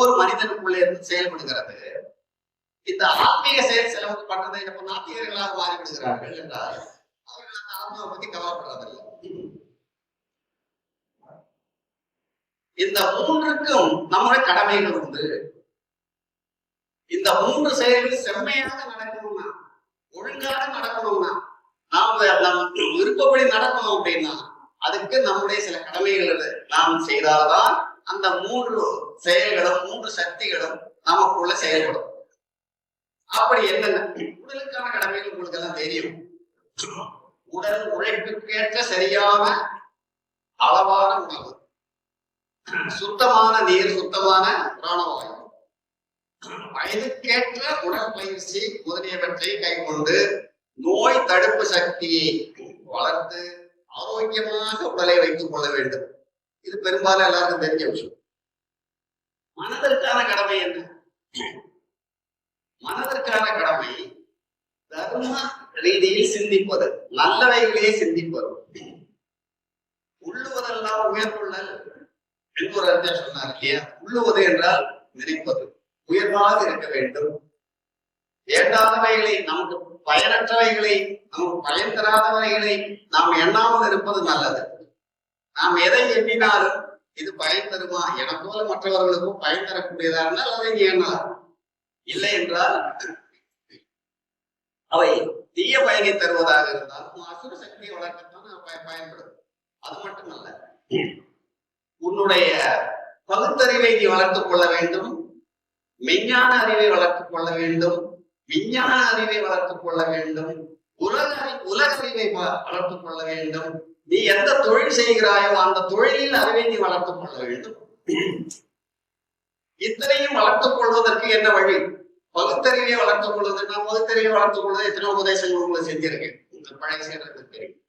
ஒவ்வொரு மனிதனுக்குள்ள இருந்து செயல்படுகிறது. இந்த ஆத்மீக செயல் செலவு பண்றதை இப்ப நாத்திகர்களாக மாறிவிடுகிறார்கள் என்றால் அவர்கள் அந்த ஆன்மாவை பத்தி கவலைப்படுறதில்லை இந்த மூன்றுக்கும் நம்முடைய கடமைகள் உண்டு. இந்த மூன்று செயல்கள் செம்மையாக நடக்கணும்னா ஒழுங்காக நடக்கணும்னா நாம நம் விருப்பப்படி நடக்கணும் அப்படின்னா அதுக்கு நம்முடைய சில கடமைகள் நாம் செய்தால்தான் அந்த மூன்று செயல்களும் மூன்று சக்திகளும் நமக்குள்ள செயல்படும். அப்படி என்னென்ன? உடலுக்கான கடமைகள் உங்களுக்கு எல்லாம் தெரியும். உடல் உழைப்புக்கேற்ற சரியான அளவான உணவு. சுத்தமான நீர் சுத்தமான பிராணவாயு. வயதுக்கேற்ற உடற்பயிற்சி முதலியவற்றை கைக்கொண்டு நோய் தடுப்பு சக்தியை வளர்த்து ஆரோக்கியமாக உடலை வைத்துக் கொள்ள வேண்டும். இது பெரும்பாலும் எல்லாருக்கும் தெரிஞ்ச விஷயம். மனதிற்கான கடமை என்ன? மனதிற்கான கடமை தர்ம ரீதியில் சிந்திப்பது நல்லவைகளே சிந்திப்பது. உள்ளுவதெல்லாம் உயர்வுள்ளல். என்று ஒரு அறிஞர் சொன்னார் இல்லையா? உள்ளுவது என்றால் நினைப்பது உயர்வாக இருக்க வேண்டும். வேண்டாதவைகளை நமக்கு பயனற்றவைகளை நமக்கு பயன் தராதவைகளை நாம் எண்ணாமல் இருப்பது நல்லது. நாம் எதை எண்ணினாலும் இது பயன் தருமா? என போல மற்றவர்களுக்கும் பயன் தரக்கூடியதா இருந்தால் அதை நீ எண்ணலாம். இல்லை என்றால் அவை தீய பயனை தருவதாக இருந்தால் அசுர சக்தியை வளர்க்கத்தான் பயன்படும் அது மட்டுமல்ல உன்னுடைய பகுத்தறிவை நீ வளர்த்துக் கொள்ள வேண்டும் மெஞ்ஞான அறிவை வளர்த்துக் கொள்ள வேண்டும் விஞ்ஞான அறிவை வளர்த்துக் கொள்ள வேண்டும் உலக உலக அறிவை வ- வளர்த்துக் கொள்ள வேண்டும். நீ எந்த தொழில் செய்கிறாயோ அந்த தொழிலில் அறிவை நீ வளர்த்துக் கொள்ள வேண்டும். இத்தனையும் வளர்த்துக் கொள்வதற்கு என்ன வழி? பகுத்தறிவை வளர்த்துக் கொள்வது. நான் பகுத்தறிவை வளர்த்துக் கொள்வது எத்தனை உபதேசங்கள் உங்களை செஞ்சிருக்கேன் உங்க பழைய சேர்றதுக்கு தெரியும்.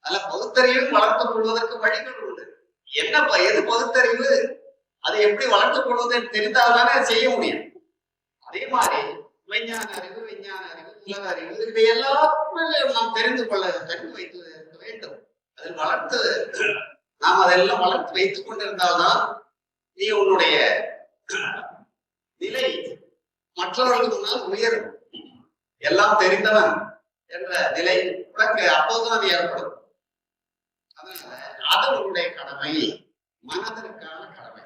அதுல பகுத்தறிவையும் வளர்த்துக் கொள்வதற்கு வழிகள் உண்டு. என்ன எது பகுத்தறிவு? அதை எப்படி வளர்த்துக் கொள்வதுன்னு தெரிந்தால்தானே செய்ய முடியும். அதே மாதிரி விஞ்ஞான அறிவு விஞ்ஞான அறிவு உலக அறிவு இவை எல்லாமே நாம் தெரிந்து கொள்ள தெரிந்து வைத்து வேண்டும். அது வளர்த்து நாம் அதெல்லாம் வளர்த்து வைத்துக் கொண்டிருந்தால்தான் நீ உன்னுடைய நிலை மற்றவர்களுக்கு முன்னால் உயரும். எல்லாம் தெரிந்தவன் என்ற நிலை உனக்கு அப்போதுதான் அது ஏற்படும். அதனால அது உன்னுடைய கடமை மனதிற்கான கடமை.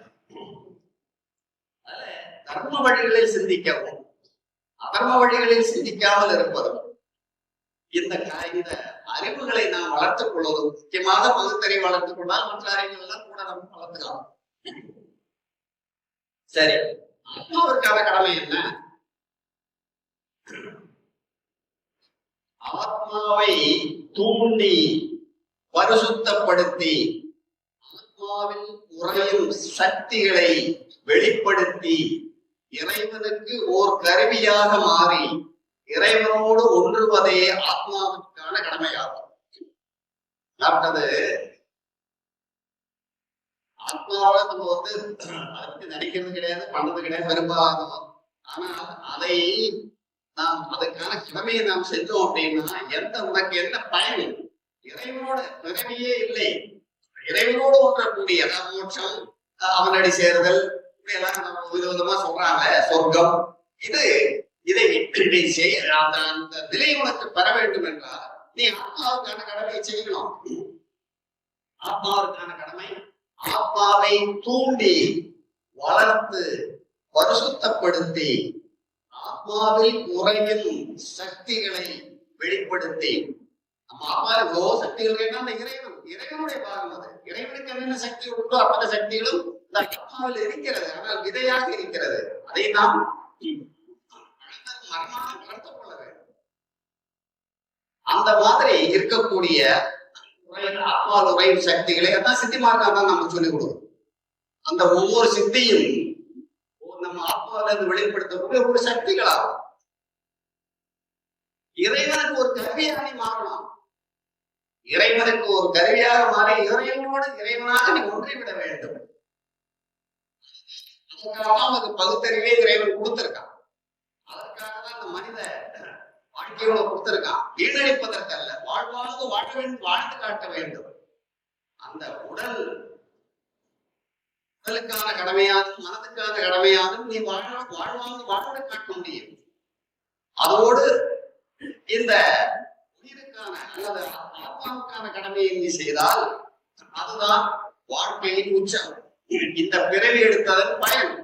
அதனால தர்ம வழிகளில் சிந்திக்கவும் அதர்ம வழிகளில் சிந்திக்காமல் இருப்பதும் இந்த க- இந்த அறிவுகளை நாம் வளர்த்துக் கொள்வதும் முக்கியமாக பகுத்தறிவு வளர்த்துக் கொண்டால் மற்ற அறிவுகள் எல்லாம் கூட நம்ம வளர்த்துக்கலாம். சரி. ஆத்மாவிற்கான கடமை என்ன? ஆத்மாவை தூண்டி பரிசுத்தப்படுத்தி ஆத்மாவில் உறையும் சக்திகளை வெளிப்படுத்தி இறைவனுக்கு ஓர் கருவியாக மாறி இறைவனோடு ஒன்றுவதே ஆத்மாவுக்கான கடமையாகும் அடுத்தது ஆத்மாவை நம்ம வந்து அதை பத்தி நினைக்கிறது கிடையாது பண்ணது கிடையாது பெரும்பாலும் ஆனால் அதை நாம் அதுக்கான கடமையை நாம் செஞ்சோம் அப்படின்னா எந்த உனக்கு என்ன பயன்? இறைவனோட பிறவியே இல்லை. இறைவனோடு ஒன்றக்கூடிய அதாவது மோட்சம் அவனடி சேருதல் இப்படியெல்லாம் நம்ம விதவிதமா சொல்றாங்க சொர்க்கம். இது இதை நீ செய்ய அந்த அந்த நிலை உனக்கு பெற வேண்டும் என்றால் நீ ஆத்மாவுக்கான கடமையை செய்யணும். ஆத்மாவுக்கான கடமை ஆத்மாவை தூண்டி வளர்த்து பரிசுத்தப்படுத்தி ஆத்மாவில் குறையும் சக்திகளை வெளிப்படுத்தி. நம்ம ஆத்மா எவ்வளோ சக்திகள் வேணா அந்த இறைவன் இறைவனுடைய பாகம் அது. இறைவனுக்கு என்னென்ன சக்தி உண்டோ அப்பத சக்திகளும் இந்த ஆத்மாவில் இருக்கிறது. ஆனால் விதையாக இருக்கிறது. அதை நாம் மரமாக வளர்த்துக் கொள்ள வேண்டும். அந்த மாதிரி இருக்கக்கூடிய அப்பால் ஆத்மாவில் சக்திகளை அதான் சித்தி மார்க்கம் தான் நம்ம சொல்லிக் கொடுக்கணும்? அந்த ஒவ்வொரு சித்தியும் நம்ம அப்பால இருந்து வெளிப்படுத்தக்கூடிய ஒரு சக்திகளாகும். இறைவனுக்கு ஒரு கருவியாக மாறலாம் இறைவனுக்கு ஒரு கருவியாக மாறி இறைவனோடு இறைவனாக நீ ஒன்றிவிட வேண்டும். அதுக்காக அவனுக்கு பகுத்தறிவே இறைவன் கொடுத்திருக்கான். அதற்காக தான் அந்த மனித வாழ்க்கையோட கொடுத்திருக்கான் வீணடிப்பதற்கு அல்ல வாழ்வாழ்ந்து வாழ வேண்டும் வாழ்ந்து காட்ட வேண்டும். அந்த உடல் உடலுக்கான கடமையாதும் மனதுக்கான கடமையாதும் நீ வாழ வாழ்வாழ்ந்து வாழ காட்ட முடியும். அதோடு இந்த உயிருக்கான அல்லது ஆத்மாவுக்கான கடமையை நீ செய்தால் அதுதான் வாழ்க்கையின் உச்சம். இந்த பிறவி எடுத்ததன் பயன்.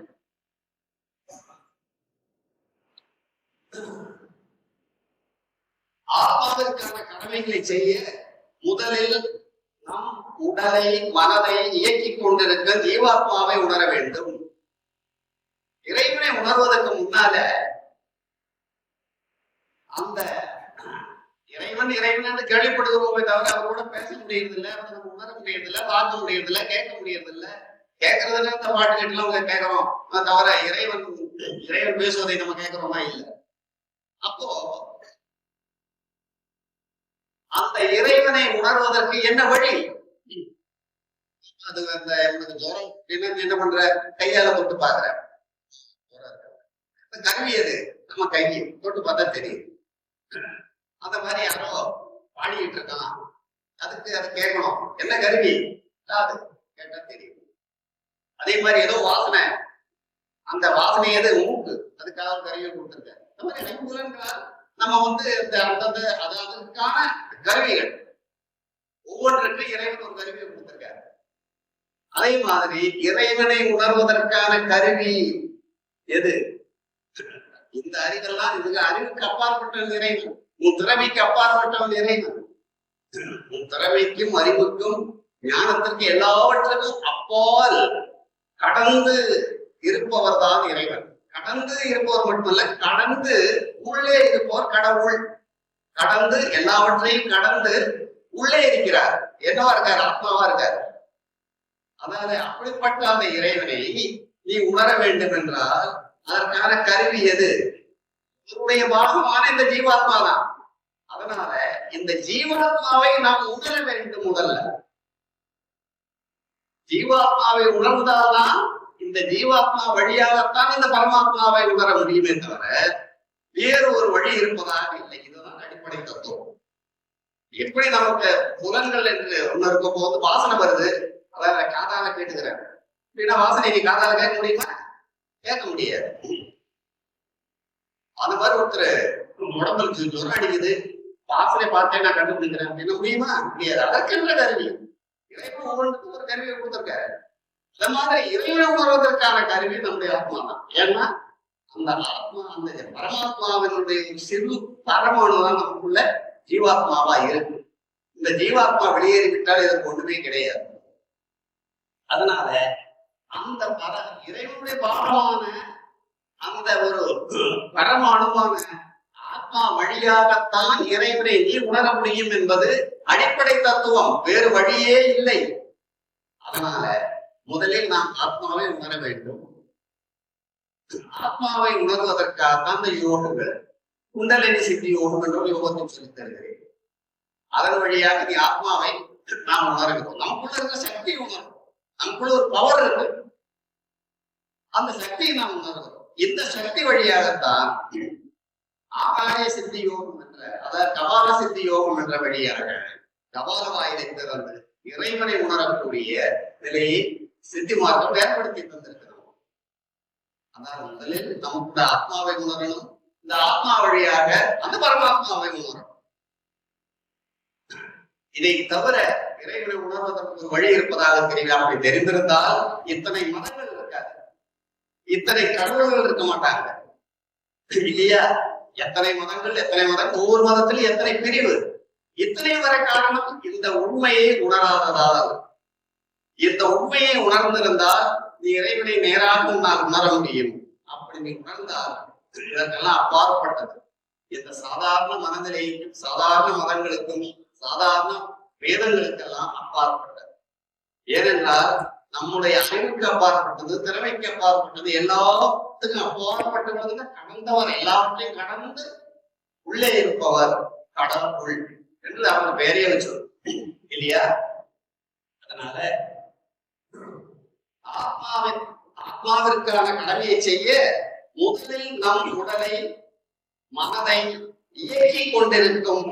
ஆத்மாவிற்கான கடமைகளை செய்ய முதலில் நம் உடலை மனதை இயக்கிக் கொண்டிருக்க ஜீவாத்மாவை உணர வேண்டும். இறைவனை உணர்வதற்கு முன்னால அந்த இறைவன் இறைவன் என்று கேள்விப்படுகிறோமே தவிர அவரோட பேச முடியறதில்ல அவரை நம்ம உணர முடியறதில்ல பார்க்க முடியறதில்ல கேட்க முடியறதில்ல. கேட்கறதுல இந்த பாட்டு கேட்டுலாம் அவங்க கேட்கிறோம். தவிர இறைவன் இறைவன் பேசுவதை நம்ம கேட்கிறோமா? இல்ல. அப்போ இறைவனை உணர்வதற்கு என்ன வழி? அது அந்த எனக்கு ஜுரம். என்ன என்ன பண்ற? கையால தொட்டு பாக்குறேன் அந்த கருவி எது? நம்ம கை தொட்டு பார்த்தா தெரியும். அந்த மாதிரி யாரோ பாடிக்கிட்டு இருக்கான். அதுக்கு அதை கேட்கணும். என்ன கருவி? அது கேட்டா தெரியும். அதே மாதிரி ஏதோ வாசனை. அந்த வாசனை எது? மூக்கு. அதுக்காக ஒரு கருவியை கொடுத்துருக்க இந்த மாதிரி ஐம்புலன்களால் நம்ம வந்து இந்த அந்தந்த அது அதற்கான கருவிகள். ஒவ்வொன்றுக்கும் இறைவன் ஒரு கருவியை கொடுத்திருக்காரு. அதே மாதிரி இறைவனை உணர்வதற்கான கருவி எது? இந்த அறிவெல்லாம் இதுக்கு அறிவுக்கு அப்பாற்பட்டவன் இறைவன். உன் திறமைக்கு அப்பாற்பட்டவன் இறைவன். உன் திறமைக்கும் அறிவுக்கும் ஞானத்திற்கு எல்லாவற்றுக்கும் அப்பால் கடந்து இருப்பவர் தான் இறைவன். கடந்து இருப்பவர் மட்டுமல்ல கடந்து உள்ளே இருப்பவர் கடவுள். கடந்து எல்லாவற்றையும் கடந்து உள்ளே இருக்கிறார். என்னவா இருக்கார்? ஆத்மாவா இருக்கார். அதாவது அப்படிப்பட்ட அந்த இறைவனை நீ உணர வேண்டும் என்றால் அதற்கான கருவி எது? உன்னுடைய பாகமான இந்த ஜீவாத்மா தான் அதனால இந்த ஜீவாத்மாவை நாம் உணர வேண்டும் முதல்ல. ஜீவாத்மாவை உணர்ந்தால்தான் இந்த ஜீவாத்மா வழியாகத்தான் இந்த பரமாத்மாவை உணர முடியுமே தவிர வேறு ஒரு வழி இருப்பதாக இல்லை. அடிப்படை தத்துவம் எப்படி நமக்கு புலன்கள் என்று ஒண்ணு இருக்கும் போது வாசனை வருது? அதாவது காதால கேட்டுக்கிறேன். அப்படின்னா வாசனை நீ காதால கேட்க முடியுமா? கேட்க முடியாது. அது மாதிரி ஒருத்தர் உடம்புக்கு ஜுரம் அடிக்குது. வாசனை பார்த்தே நான் கண்டுபிடிக்கிறேன். அப்படின்னா முடியுமா? முடியாது. அதற்கென்ற கருவி. இறைவன் ஒவ்வொன்றுக்கும் ஒரு கருவியை கொடுத்துருக்காரு. இந்த மாதிரி இறைவனை உணர்வதற்கான கருவி நம்முடைய ஆத்மா தான் ஏன்னா அந்த ஆத்மா அந்த பரமாத்மாவினுடைய சிறு பரமானு தான் நமக்குள்ள ஜீவாத்மாவா இருக்கு. இந்த ஜீவாத்மா வெளியேறிவிட்டால் இதற்கு ஒண்ணுமே கிடையாது. அதனால அந்த பர இறைவனுடைய பாகமான அந்த ஒரு பரமானுமான ஆத்மா வழியாகத்தான் இறைவனை நீ உணர முடியும் என்பது அடிப்படை தத்துவம். வேறு வழியே இல்லை. அதனால முதலில் நாம் ஆத்மாவை உணர வேண்டும். ஆத்மாவை உணர்வதற்காகத்தான் இந்த யோகங்கள் குண்டலினி சித்தி யோகம் என்ற யோகத்தை சொல்லித் தருகிறேன் அதன் வழியாக நீ ஆத்மாவை நாம் உணர்கிறோம். நமக்குள்ள இருக்கிற சக்தி உணரும் நமக்குள்ள ஒரு பவர் இருக்கு. அந்த சக்தியை நாம் உணர்கிறோம். இந்த சக்தி வழியாகத்தான் ஆகாய சித்தி யோகம் என்ற அதாவது கபால சித்தி யோகம் என்ற வழியாக கபால வாயிலை திறந்து இறைவனை உணரக்கூடிய நிலையை சித்தி மாற்றம் ஏற்படுத்தி தந்திருக்கிறோம் அதாவது முதலில் நமக்கு ஆத்மாவை உணரணும். இந்த ஆத்மா வழியாக அந்த பரமாத்மாவை உணரணும். இதை தவிர இறைவனை உணர்வதற்கு ஒரு வழி இருப்பதாக தெரியல அப்படி தெரிந்திருந்தால் இத்தனை மதங்கள் இருக்காது. இத்தனை கடவுள்கள் இருக்க மாட்டாங்க. இல்லையா? எத்தனை மதங்கள் எத்தனை மதம் ஒவ்வொரு மதத்திலும் எத்தனை பிரிவு? இத்தனை வரை காரணம் இந்த உண்மையை உணராததால். இந்த உண்மையை உணர்ந்திருந்தால் நீ இறைவனை நேராக நான் உணர முடியும். அப்படி நீ உணர்ந்தால் இதற்கெல்லாம் அப்பாற்பட்டது. இந்த சாதாரண மனநிலைக்கும் சாதாரண மதங்களுக்கும் சாதாரண வேதங்களுக்கெல்லாம் அப்பாற்பட்டது. ஏனென்றால் நம்முடைய அறிவுக்கு அப்பாற்பட்டது திறமைக்கு அப்பாற்பட்டது எல்லாத்துக்கும் அப்பாற்பட்டதுன்னா கடந்தவர் எல்லாவற்றையும் கடந்து உள்ளே இருப்பவர் கடவுள் என்று அவங்க பேரே வச்சு இல்லையா? அதனால ஆத்மாவின் ஆத்மாவிற்கான கடமையை செய்ய முதலில் நம் உடலை மனதை இயக்கிக் கொண்டிருக்கும்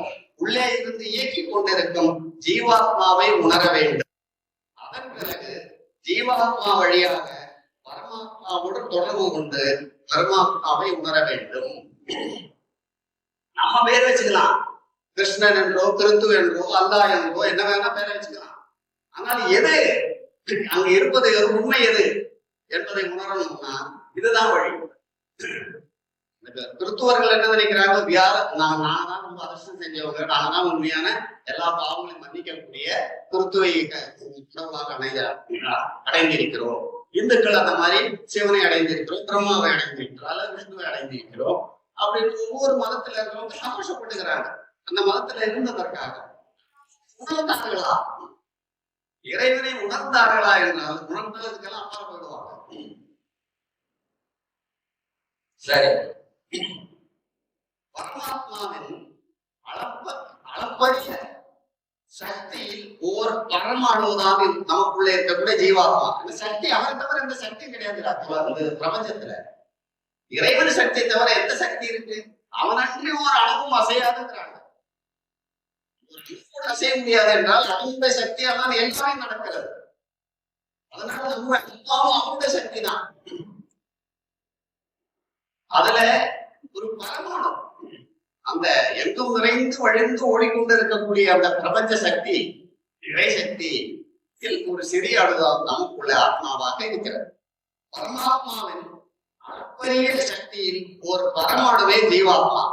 உள்ளே இருந்து இயக்கிக் கொண்டிருக்கும் ஜீவாத்மாவை உணர வேண்டும். அதன் பிறகு ஜீவாத்மா வழியாக பரமாத்மாவோடு தொடர்பு கொண்டு பரமாத்மாவை உணர வேண்டும். நம்ம பேர் வச்சுக்கலாம். கிருஷ்ணன் என்றோ கிறிஸ்து என்றோ அல்லா என்றோ என்ன வேணா பேரை வச்சுக்கலாம். ஆனால் எது அங்க இருப்பது எது, உண்மை எது? என்பதை உணரணும்னா இதுதான் வழி. கிறிஸ்துவர்கள் என்ன நினைக்கிறாங்க? வியார நான் நான் தான் ரொம்ப அதிர்ஷ்டம் செஞ்சவங்க. நான் தான் உண்மையான எல்லா பாவங்களையும் மன்னிக்கக்கூடிய கிறிஸ்துவை கடவுளாக அடைய அடைந்திருக்கிறோம். இந்துக்கள் அந்த மாதிரி சிவனை அடைந்திருக்கிறோம் பிரம்மாவை அடைந்திருக்கிறோம் அல்லது விஷ்ணுவை அடைந்திருக்கிறோம் அப்படின்னு ஒவ்வொரு மதத்துல இருக்கிறவங்க சந்தோஷப்பட்டுக்கிறாங்க அந்த மதத்துல இருந்ததற்காக. உணர்ந்தார்களா இறைவனை உணர்ந்தார்களா என்றால் உணர்ந்ததுக்கெல்லாம் அப்பால் போயிடுவாங்க. சரி. பரமாத்மாவின் அளப்ப அளப்பரிய சக்தியில் ஓர் பரமாணுதான் நமக்குள்ள இருக்கக்கூடிய ஜீவாத்மா. இந்த சக்தி அவரை தவிர எந்த சக்தி கிடையாது பிரபஞ்சத்துல. இறைவன் சக்தியை தவிர எந்த சக்தி இருக்கு? அவனன்றி ஒரு அளவும் அசையாதுங்கிறாங்க. ஒரு முடியாது என்றால் அந்த சக்தியால் தான் எல்லாமே நடக்கிறது. அதனால நம்ம எல்லாமும் அவனுடைய சக்தி தான். அதுல ஒரு பரமாணம். அந்த எங்கும் நிறைந்து வழிந்து ஓடிக்கொண்டு இருக்கக்கூடிய அந்த பிரபஞ்ச சக்தி இறை சக்தி ஒரு சிறிய அழுதான் நமக்குள்ள ஆத்மாவாக இருக்கிறது. பரமாத்மாவின் அளப்பரிய சக்தியில் ஒரு பரமாணுவே ஜீவாத்மா.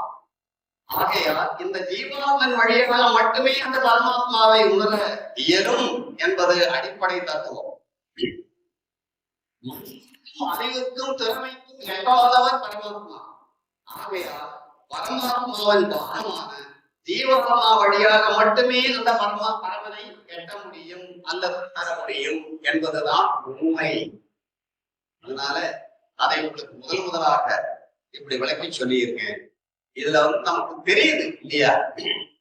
ஆகையால் இந்த ஜீவாத்மன் வழியாக மட்டுமே அந்த பரமாத்மாவை உணர இயலும் என்பது அடிப்படை தத்துவம். அறிவுக்கும் திறமைக்கும் எட்டாதவர் பரமாத்மா. ஆகையால் பரமாத்மாவின் பாகமான ஜீவாத்மா வழியாக மட்டுமே அந்த பரமா பரமனை எட்ட முடியும் அந்த தர முடியும் என்பதுதான் உண்மை. அதனால அதை உங்களுக்கு முதல் முதலாக இப்படி விளக்கி சொல்லியிருக்கேன். இதுல வந்து நமக்கு தெரியுது இல்லையா?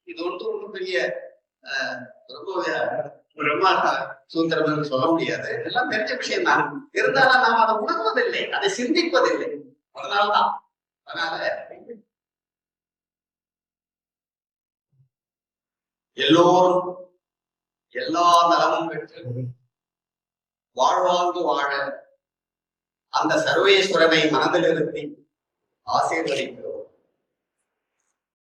இது வந்து ஒன்றும் பெரிய அஹ், ரொம்ப சொல்ல முடியாது. இதெல்லாம் தெரிஞ்ச விஷயம் தான். இருந்தாலும் நாம் அதை உணர்வதில்லை அதை சிந்திப்பதில்லை. அதனாலதான் அதனால எல்லோரும் எல்லா நலமும் பெற்று வாழ்வாங்கு வாழ அந்த சர்வேஸ்வரனை மனதில் நிறுத்தி ஆசீர்வதிக்கிறோம்.